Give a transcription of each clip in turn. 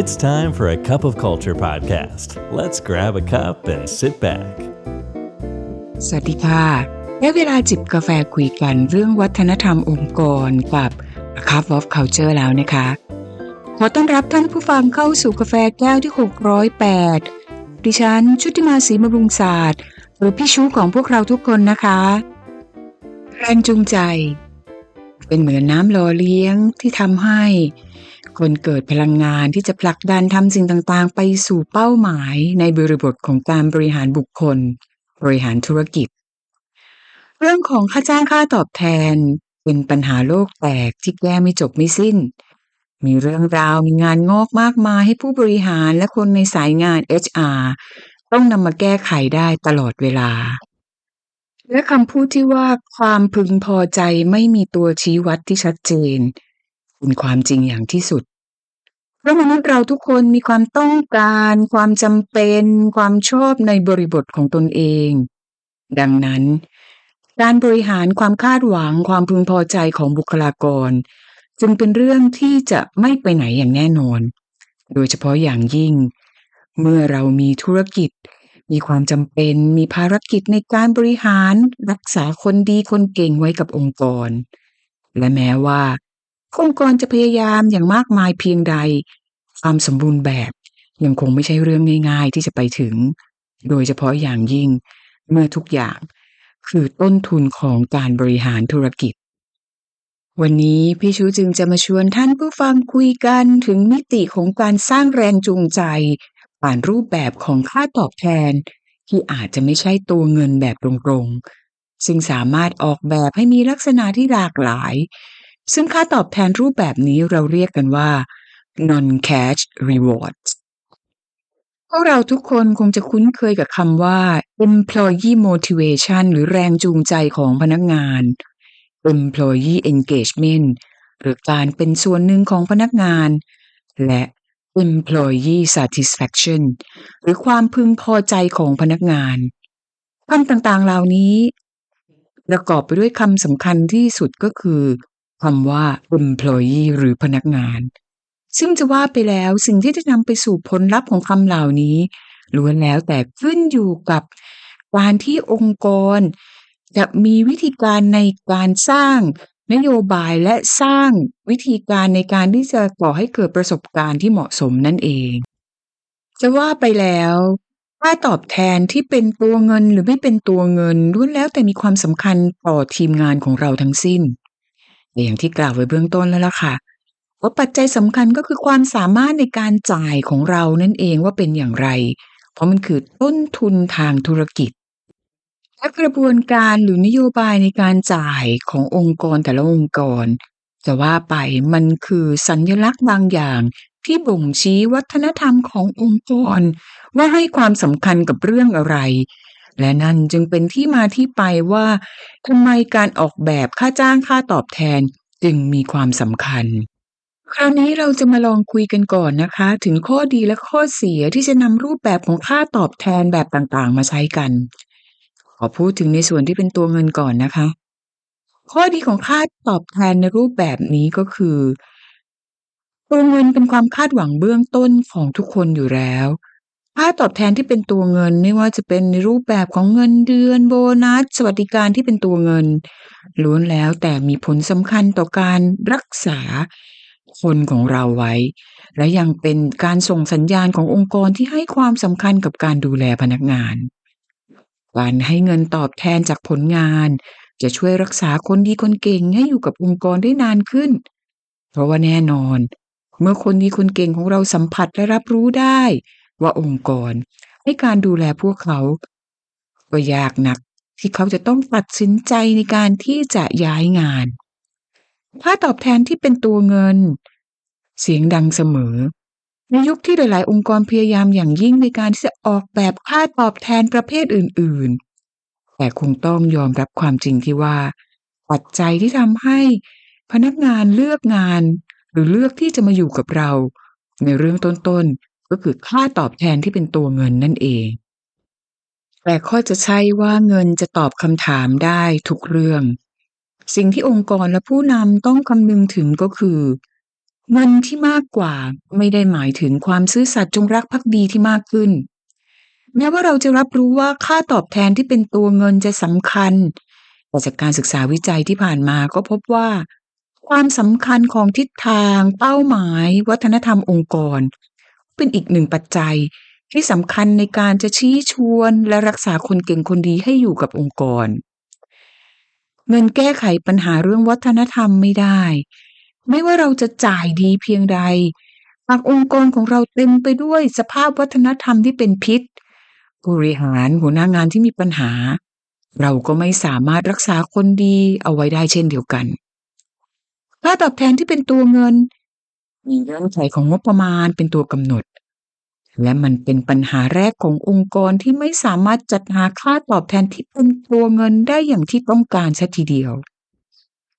It's time for a cup of culture podcast. Let's grab a cup and sit back. สวัสดีค่ะ ได้เวลาจิบกาแฟคุยกันเรื่องวัฒนธรรมองค์กรกับ A Cup of Culture แล้วนะคะ ขอต้อนรับท่านผู้ฟังเข้าสู่กาแฟแก้วที่ 608 ดิฉันชุติมาศรีบำรุงศาสตร์ หรือพี่ชูของพวกเราทุกคนนะคะแรงจูงใจ เป็นเหมือนน้ำหล่อเลี้ยงที่ทำให้ คนเกิดพลังงานที่จะผลักดันทำสิ่งต่างๆ ไปสู่เป้าหมายในบริบทของการบริหารบุคคล บริหารธุรกิจ เรื่องของค่าจ้างค่าตอบแทน เป็นปัญหาโลกแตกที่แก้ไม่จบไม่สิ้น มีเรื่องราวมีงานงอกมากมายให้ผู้บริหารและคนในสายงาน HR ต้องนำมาแก้ไขได้ตลอดเวลา และคำพูดที่ว่าความพึงพอใจไม่มีตัวชี้วัดที่ชัดเจน เป็นความจริงอย่างที่สุด เพราะมนุษย์เราทุกคนมีความต้องการ ความจำเป็น ความชอบในบริบทของตนเอง ดังนั้น การบริหารความคาดหวังความพึงพอใจของบุคลากร จึงเป็นเรื่องที่จะไม่ไปไหนอย่างแน่นอน โดยเฉพาะอย่างยิ่ง เมื่อเรามีธุรกิจมีความจำเป็นมีภารกิจในการบริหารรักษาคนดีคนเก่งไว้กับองค์กร และแม้ว่า องค์กรจะพยายามอย่างมากมายเพียงใด ความสมบูรณ์แบบยังคงไม่ใช่เรื่องง่าย ๆ ที่จะไปถึง โดยเฉพาะอย่างยิ่งเมื่อทุกอย่างคือต้นทุนของการบริหารธุรกิจ วันนี้พี่ชูจึงจะมาชวนท่านผู้ฟังคุยกันถึงมิติของการสร้างแรงจูงใจ ผ่านรูปแบบของค่าตอบแทน ที่อาจจะไม่ใช่ตัวเงินแบบตรงๆ ซึ่งสามารถออกแบบให้มีลักษณะที่หลากหลาย ซึ่งค่าตอบแทนรูปแบบนี้เราเรียกกันว่า non-cash rewards พวกเราทุกคนคงจะคุ้นเคยกับคำว่า employee motivation หรือแรงจูงใจของพนักงาน employee engagement หรือการเป็นส่วนหนึ่งของพนักงาน และ employee satisfaction หรือความพึงพอใจของพนักงานคำต่างๆเหล่านี้ ประกอบไปด้วยคำสำคัญที่สุดก็คือ คำว่า employee หรือพนักงาน ซึ่งจะว่าไปแล้วสิ่งที่จะนำไปสู่ผลลัพธ์ของคำเหล่านี้ล้วนแล้วแต่ขึ้นอยู่กับการที่องค์กร จะมีวิธีการในการสร้างนโยบายและสร้างวิธีการในการที่จะก่อให้เกิดประสบการณ์ที่เหมาะสมนั่นเอง จะว่าไปแล้วค่าตอบแทนที่เป็นตัวเงินหรือไม่เป็นตัวเงินล้วนแล้วแต่มีความสำคัญต่อทีมงานของเราทั้งสิ้น อย่างที่กล่าวไว้เบื้องต้นแล้วล่ะค่ะว่าปัจจัยสำคัญก็คือความสามารถในการจ่ายของเรานั่นเองว่าเป็นอย่างไร เพราะมันคือต้นทุนทางธุรกิจ และกระบวนการหรือนโยบายในการจ่ายขององค์กรแต่ละองค์กร จะว่าไปมันคือสัญลักษณ์บางอย่างที่บ่งชี้วัฒนธรรมขององค์กร ว่าให้ความสำคัญกับเรื่องอะไร และนั่นจึงเป็นที่มาที่ไปว่าทำไมการออกแบบค่าจ้างค่าตอบแทนจึงมีความสำคัญ คราวนี้เราจะมาลองคุยกันก่อนนะคะ ถึงข้อดีและข้อเสียที่จะนำรูปแบบของค่าตอบแทนแบบต่างๆ มาใช้กัน ขอพูดถึงในส่วนที่เป็นตัวเงินก่อนนะคะ ข้อดีของค่าตอบแทนในรูปแบบนี้ก็คือตัวเงินเป็นความคาดหวังเบื้องต้นของทุกคนอยู่แล้ว ค่าตอบแทนที่เป็นตัวเงิน ไม่ว่าจะเป็นในรูปแบบของเงินเดือนโบนัส สวัสดิการที่เป็นตัวเงิน ล้วนแล้วแต่มีผลสำคัญต่อการรักษาคนของเราไว้ และยังเป็นการส่งสัญญาณขององค์กรที่ให้ความสำคัญกับการดูแลพนักงาน การให้เงินตอบแทนจากผลงาน จะช่วยรักษาคนดีคนเก่งให้อยู่กับองค์กรได้นานขึ้น เพราะว่าแน่นอน เมื่อคนดีคนเก่งของเราสัมผัสและรับรู้ได้ ว่าองค์กร ให้การดูแลพวกเขา ก็ยากนักที่เขาจะต้องตัดสินใจในการที่จะย้ายงาน ค่าตอบแทนที่เป็นตัวเงิน เสียงดังเสมอ ในยุคที่หลายๆ องค์กรพยายามอย่างยิ่งในการที่จะออกแบบค่าตอบแทนประเภทอื่น ๆ แต่คงต้องยอมรับความจริงที่ว่าปัจจัยที่ทำให้พนักงานเลือกงาน หรือเลือกที่จะมาอยู่กับเรา ในเรื่องต้นๆ ก็คือค่าตอบแทนที่เป็นตัวเงินนั่นเอง แต่ข้อจะใช่ว่าเงินจะตอบคำถามได้ทุกเรื่อง สิ่งที่องค์กรและผู้นำต้องคำนึงถึงก็คือ เงินที่มากกว่าไม่ได้หมายถึงความซื่อสัตย์จงรักภักดีที่มากขึ้น แม้ว่าเราจะรับรู้ว่าค่าตอบแทนที่เป็นตัวเงินจะสำคัญแต่จากการศึกษาวิจัยที่ผ่านมาก็พบว่า ความสำคัญของทิศทาง เป้าหมาย วัฒนธรรมองค์กร เป็นอีกหนึ่งปัจจัยที่สำคัญในการจะชี้ชวนและรักษาคนเก่งคนดีให้อยู่กับองค์กร เงินแก้ไขปัญหาเรื่องวัฒนธรรมไม่ได้ ไม่ว่าเราจะจ่ายดีเพียงใดหากองค์กรของเราเต็มไปด้วยสภาพวัฒนธรรมที่เป็นพิษบริหารหัวหน้างานที่มีปัญหา เราก็ไม่สามารถรักษาคนดีเอาไว้ได้เช่นเดียวกันค่าตอบแทนที่เป็นตัวเงิน มีเงื่อนไขของงบประมาณเป็นตัวกำหนด และมันเป็นปัญหาแรกขององค์กรที่ไม่สามารถจัดหาค่าตอบแทนที่เป็นตัวเงินได้อย่างที่ต้องการซะทีเดียว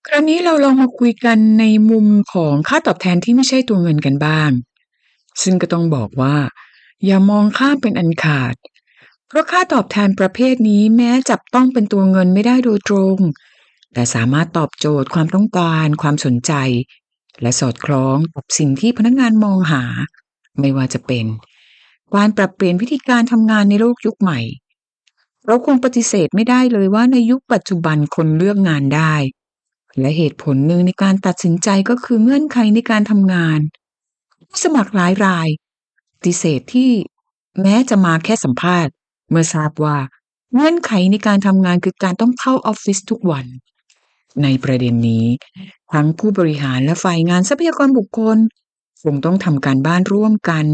คราวนี้เราลองมาคุยกันในมุมของค่าตอบแทนที่ไม่ใช่ตัวเงินกันบ้าง ซึ่งก็ต้องบอกว่า อย่ามองข้ามเป็นอันขาด เพราะค่าตอบแทนประเภทนี้แม้จับต้องเป็นตัวเงินไม่ได้โดยตรง แต่สามารถตอบโจทย์ความต้องการ ความสนใจ และสอดคล้องกับสิ่งที่พนักงานมองหา ไม่ว่าจะเป็น การปรับเปลี่ยนวิธีการทำงานในโลกยุคใหม่ เราคงปฏิเสธไม่ได้เลยว่าในยุคปัจจุบันคนเลือกงานได้ และเหตุผลหนึ่งในการตัดสินใจก็คือเงื่อนไขในการทำงาน สมัครหลายราย ปฏิเสธที่แม้จะมาแค่สัมภาษณ์ เมื่อทราบว่าเงื่อนไขในการทำงานคือการต้องเข้าออฟฟิศทุกวัน ในประเด็นนี้ทั้งผู้บริหารและฝ่ายงานทรัพยากรบุคคลคงต้องทำการบ้านร่วมกัน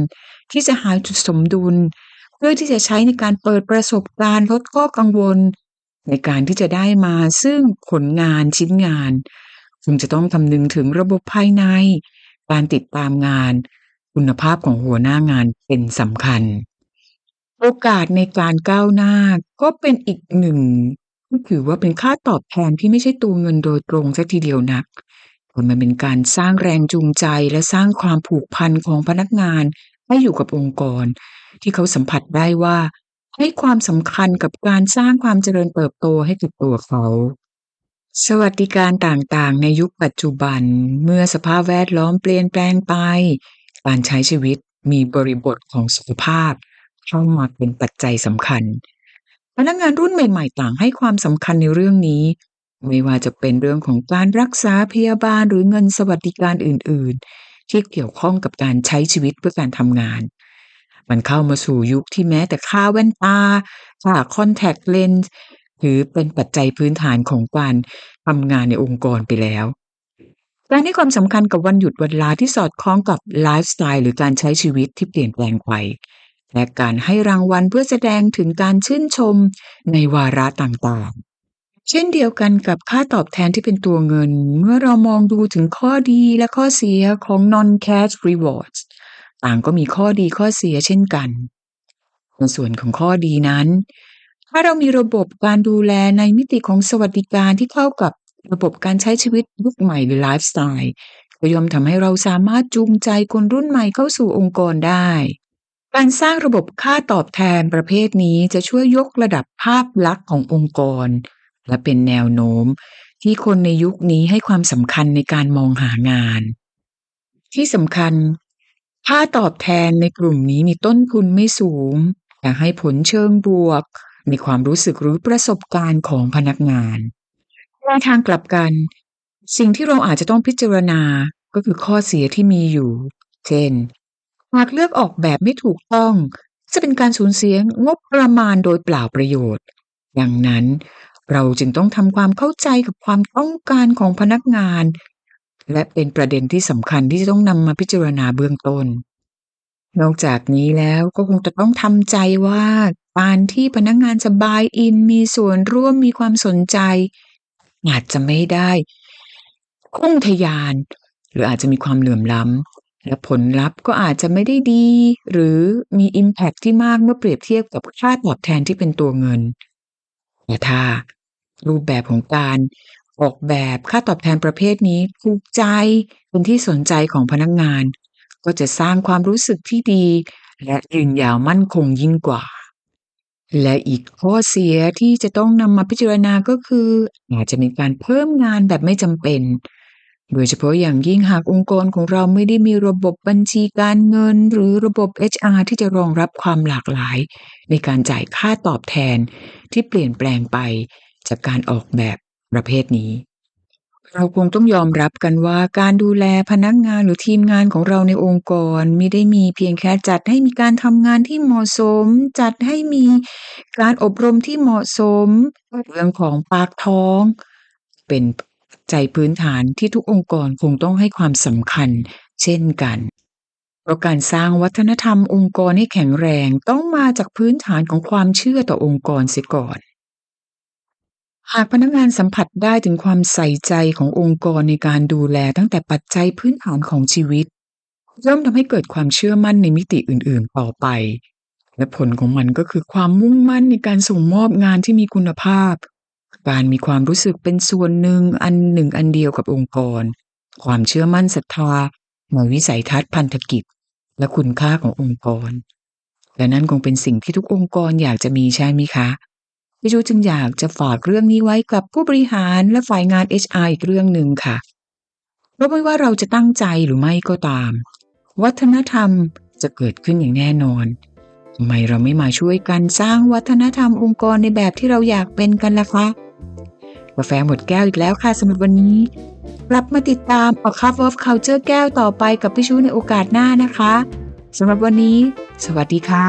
ที่จะหาจุดสมดุล เพื่อที่จะใช้ในการเปิดประสบการณ์ลดข้อกังวล ในการที่จะได้มาซึ่งผลงานชิ้นงานคงจะต้องคำนึงถึงระบบภายใน การติดตามงาน คุณภาพของหัวหน้างานเป็นสำคัญ โอกาสในการก้าวหน้าก็เป็นอีกหนึ่ง ที่ถือว่าเป็นค่าตอบแทนที่ไม่ใช่ตัวเงินโดยตรงสักทีเดียวนักแต่มันเป็นการสร้างแรงจูงใจและสร้างความผูกพันของพนักงานให้อยู่กับองค์กร ที่เขาสัมผัสได้ว่า ให้ความสำคัญกับการสร้างความเจริญเติบโตให้กับตัวเขา สวัสดิการต่างๆ ในยุคปัจจุบัน เมื่อสภาพแวดล้อมเปลี่ยนแปลงไป การใช้ชีวิตมีบริบทของสุขภาพเข้ามาเป็นปัจจัยสำคัญ พนักงานรุ่นใหม่ๆ ต่างให้ความสำคัญในเรื่องนี้ ไม่ว่าจะเป็นเรื่องของการรักษาพยาบาลหรือเงินสวัสดิการอื่น ๆ ที่เกี่ยวข้องกับการใช้ชีวิตเพื่อการทำงาน มันเข้ามาสู่ยุคที่แม้แต่ค่าแว่นตาค่าคอนแทคเลนส์ถือเป็นปัจจัยพื้นฐานของการทำงานในองค์กรไปแล้วการให้ความสำคัญกับวันหยุดวันลาที่สอดคล้องกับไลฟ์สไตล์หรือการใช้ชีวิตที่เปลี่ยนแปลงไป และการให้รางวัลเพื่อแสดงถึงการชื่นชมในวาระต่างๆ เช่นเดียวกันกับค่าตอบแทนที่เป็นตัวเงิน เมื่อเรามองดูถึงข้อดีและข้อเสียของ non-cash rewards ต่างก็มีข้อดีข้อเสียเช่นกัน ในส่วนของข้อดีนั้น ถ้าเรามีระบบการดูแลในมิติของสวัสดิการที่เข้ากับระบบการใช้ชีวิตยุคใหม่หรือไลฟ์สไตล์ก็ย่อมทำให้เราสามารถจูงใจคนรุ่นใหม่เข้าสู่องค์กรได้ การสร้างระบบค่าตอบแทนประเภทนี้จะช่วยยกระดับภาพลักษณ์ขององค์กร และเป็นแนวโน้ม ที่คนในยุคนี้ให้ความสำคัญในการมองหางาน ที่สำคัญ ค่าตอบแทนในกลุ่มนี้มีต้นทุนไม่สูง แต่ให้ผลเชิงบวก มีความรู้สึกหรือประสบการณ์ของพนักงานในทางกลับกัน สิ่งที่เราอาจจะต้องพิจารณาก็คือข้อเสียที่มีอยู่ เช่น หากเลือกออกแบบไม่ถูกต้อง จะเป็นการสูญเสียงบประมาณโดยเปล่าประโยชน์ ดังนั้นเราจึงต้องทำความเข้าใจกับความต้องการของพนักงาน และเป็นประเด็นที่สำคัญที่จะต้องนำมาพิจารณาเบื้องต้น นอกจากนี้แล้วก็คงจะต้องทำใจว่าการที่พนักงานจะบายอินมีส่วนร่วมมีความสนใจ อาจจะไม่ได้พุ่งทะยาน หรืออาจจะมีความเหลื่อมล้ำ และผลลัพธ์ก็อาจจะไม่ได้ดี หรือมี Impact ที่มากเมื่อเปรียบเทียบกับค่าตอบแทนที่เป็นตัวเงินแต่ถ้ารูปแบบของการออกแบบค่าตอบแทนประเภทนี้ถูกใจเป็นที่สนใจของพนักงาน ก็จะสร้างความรู้สึกที่ดี และยืนยาวมั่นคงยิ่งกว่า และอีกข้อเสียที่จะต้องนำมาพิจารณาก็คือ อาจจะมีการเพิ่มงานแบบไม่จำเป็น โดยเฉพาะอย่างยิ่งหากองค์กรของเราไม่ได้มีระบบบัญชีการเงิน หรือระบบ HR ที่จะรองรับความหลากหลาย ในการจ่ายค่าตอบแทนที่เปลี่ยนแปลงไปจากการออกแบบประเภทนี้ เราคงต้องยอมรับกันว่าการดูแลพนักงานหรือทีมงานของเราในองค์กรไม่ได้มีเพียงแค่จัดให้มีการทำงานที่เหมาะสม จัดให้มีการอบรมที่เหมาะสมเรื่องของปากท้อง เป็น ใจพื้นฐานที่ทุกองค์กรคงต้องให้ความสำคัญ เช่นกัน เพราะการสร้างวัฒนธรรมองค์กรให้แข็งแรงต้องมาจากพื้นฐานของความเชื่อต่อองค์กรเสียก่อน หากพนักงานสัมผัสได้ถึงความใส่ใจขององค์กรในการดูแลตั้งแต่ปัจจัยพื้นฐานของชีวิตย่อมทำให้เกิดความเชื่อมั่นในมิติอื่น ๆ ต่อไป และผลของมันก็คือความมุ่งมั่นในการส่งมอบงานที่มีคุณภาพ การมีความรู้สึกเป็นส่วนหนึ่งอันหนึ่งอันเดียวกับองค์กร ความเชื่อมั่นศรัทธาในวิสัยทัศน์พันธกิจ และคุณค่าขององค์กร และนั่นคงเป็นสิ่งที่ทุกองค์กรอยากจะมีใช่ไหมคะพี่จูจึงอยากจะฝากเรื่องนี้ไว้กับผู้บริหารและฝ่ายงาน HR อีกเรื่องหนึ่งค่ะเพราะไม่ว่าเราจะตั้งใจหรือไม่ก็ตาม วัฒนธรรมจะเกิดขึ้นอย่างแน่นอน ทำไมเราไม่มาช่วยกันสร้างวัฒนธรรมองค์กรในแบบที่เราอยากเป็นกันล่ะคะกาแฟหมดแก้วอีกแล้วค่ะสำหรับวันนี้กลับมาติดตาม A Cup of Culture แก้วต่อไปกับพี่ชูในโอกาสหน้านะคะสำหรับวันนี้ สวัสดีค่ะ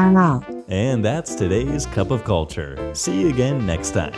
And that's today's Cup of Culture. See you again next time.